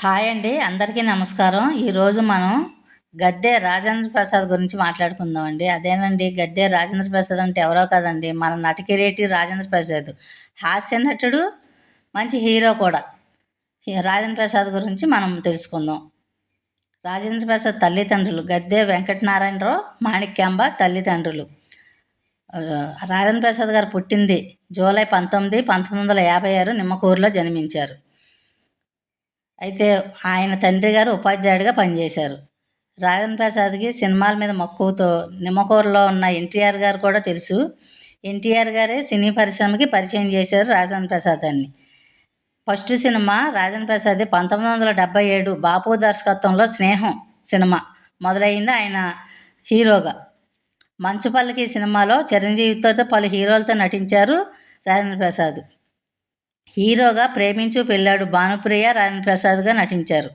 Hi అండి అందరికీ నమస్కారం. ఈరోజు మనం గద్దె రాజేంద్ర ప్రసాద్ గురించి మాట్లాడుకుందాం అండి అదేనండి గద్దె రాజేంద్ర ప్రసాద్ అంటే ఎవరో కదండి మన నటికిరేటి రాజేంద్ర ప్రసాద్. హాస్య నటుడు మంచి హీరో కూడా. రాజేంద్ర ప్రసాద్ గురించి మనం తెలుసుకుందాం. రాజేంద్ర ప్రసాద్ తల్లిదండ్రులు గద్దె వెంకటనారాయణరావు మాణిక్యాంబ తల్లిదండ్రులు. రాజేంద్ర ప్రసాద్ గారు పుట్టింది జూలై పంతొమ్మిది పంతొమ్మిది వందల యాభై ఆరు నిమ్మకూరులో జన్మించారు. అయితే ఆయన తండ్రి గారు ఉపాధ్యాయుడిగా పనిచేశారు. రాజన్ ప్రసాద్కి సినిమాల మీద మక్కువతో నిమ్మకూరులో ఉన్న ఎన్టీఆర్ గారు కూడా తెలుసు. ఎన్టీఆర్ గారే సినీ పరిశ్రమకి పరిచయం చేశారు రాజన్ ప్రసాద్ అని. ఫస్ట్ సినిమా రాజన్ ప్రసాద్ పంతొమ్మిది వందల డెబ్బై ఏడు బాపు దర్శకత్వంలో స్నేహం సినిమా మొదలైంది ఆయన హీరోగా. మంచుపల్లికి సినిమాలో చిరంజీవితో పలు హీరోలతో నటించారు రాజేంద్ర ప్రసాద్. హీరోగా ప్రేమించు పెళ్ళాడు భానుప్రియ రాజేంద్ర నటించారు.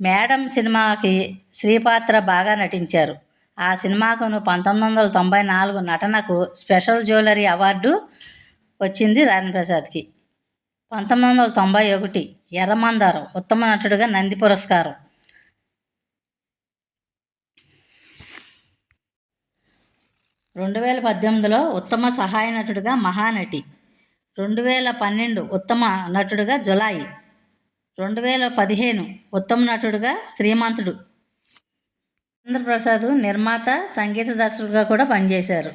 మేడం సినిమాకి శ్రీపాత్ర బాగా నటించారు. ఆ సినిమాకును పంతొమ్మిది వందల తొంభై నాలుగు నటనకు స్పెషల్ జ్యువెలరీ అవార్డు వచ్చింది రాజేంద్ర పంతొమ్మిది వందల తొంభై ఒకటి ఎర్రమందారం ఉత్తమ నటుడిగా నంది పురస్కారం. రెండు వేల పద్దెనిమిదిలో ఉత్తమ సహాయ నటుడిగా మహానటి రెండు వేల పన్నెండు ఉత్తమ నటుడుగా జులాయి రెండు వేల పదిహేను ఉత్తమ నటుడుగా శ్రీమంతుడు. చంద్రప్రసాద్ నిర్మాత సంగీత దర్శకుడుగా కూడా పనిచేశారు.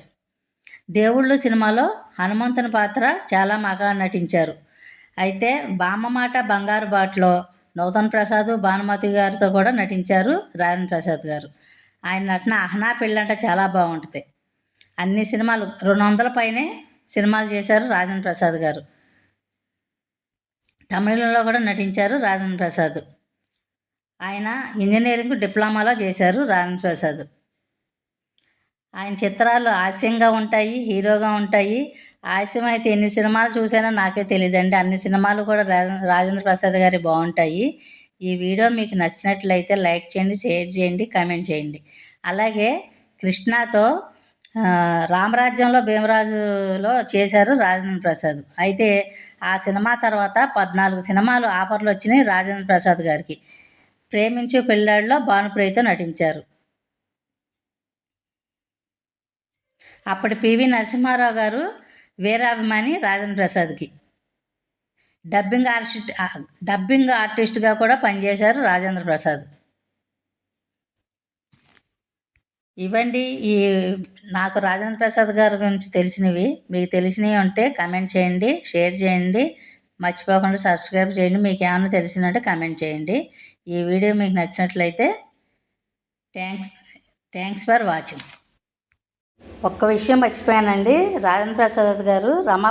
దేవుళ్ళు సినిమాలో హనుమంతుని పాత్ర చాలా మగా నటించారు. అయితే బామ్మమాట బంగారు బాటలో నూతన్ ప్రసాద్ భానుమతి గారితో కూడా నటించారు రాజన్ ప్రసాద్ గారు. ఆయన నటన అహనా పెళ్ళంట చాలా బాగుంటుంది. అన్ని సినిమాలు రెండు వందల పైనే సినిమాలు చేశారు రాజన్ ప్రసాద్ గారు. తమిళంలో కూడా నటించారు రాజన్ ప్రసాద్. ఆయన ఇంజనీరింగ్ డిప్లొమాలో చేశారు రాజన్ ప్రసాద్. ఆయన చిత్రాలు హాస్యంగా ఉంటాయి హీరోగా ఉంటాయి. హాస్యం అయితే ఎన్ని సినిమాలు చూసానో నాకే తెలియదండి అన్ని సినిమాలు కూడా రాజేంద్ర ప్రసాద్ గారి బాగుంటాయి. ఈ వీడియో మీకు నచ్చినట్లయితే లైక్ చేయండి షేర్ చేయండి కామెంట్ చేయండి. అలాగే కృష్ణతో రామరాజ్యంలో భీమరాజులో చేశారు రాజేంద్ర ప్రసాద్. అయితే ఆ సినిమా తర్వాత పద్నాలుగు సినిమాలు ఆఫర్లు వచ్చినాయి రాజేంద్ర ప్రసాద్ గారికి. ప్రేమించు పెళ్ళాడిలో భానుప్రియతో నటించారు. అప్పటి పివి నరసింహారావు గారు వీరాభిమాని రాజేంద్ర ప్రసాద్కి. డబ్బింగ్ ఆర్టిస్ట్ డబ్బింగ్ ఆర్టిస్ట్గా కూడా పనిచేశారు రాజేంద్ర ప్రసాద్. ఇవ్వండి. ఈ నాకు రాజేంద్ర ప్రసాద్ గారి గురించి తెలిసినవి. మీకు తెలిసినవి ఉంటే కమెంట్ చేయండి షేర్ చేయండి. మర్చిపోకుండా సబ్స్క్రైబ్ చేయండి. మీకు ఏమైనా తెలిసినట్టు కమెంట్ చేయండి. ఈ వీడియో మీకు నచ్చినట్లయితే థ్యాంక్స్ థ్యాంక్స్ ఫర్ వాచింగ్. ఒక్క విషయం మర్చిపోయానండి. రాజేంద్ర ప్రసాద్ గారు రమా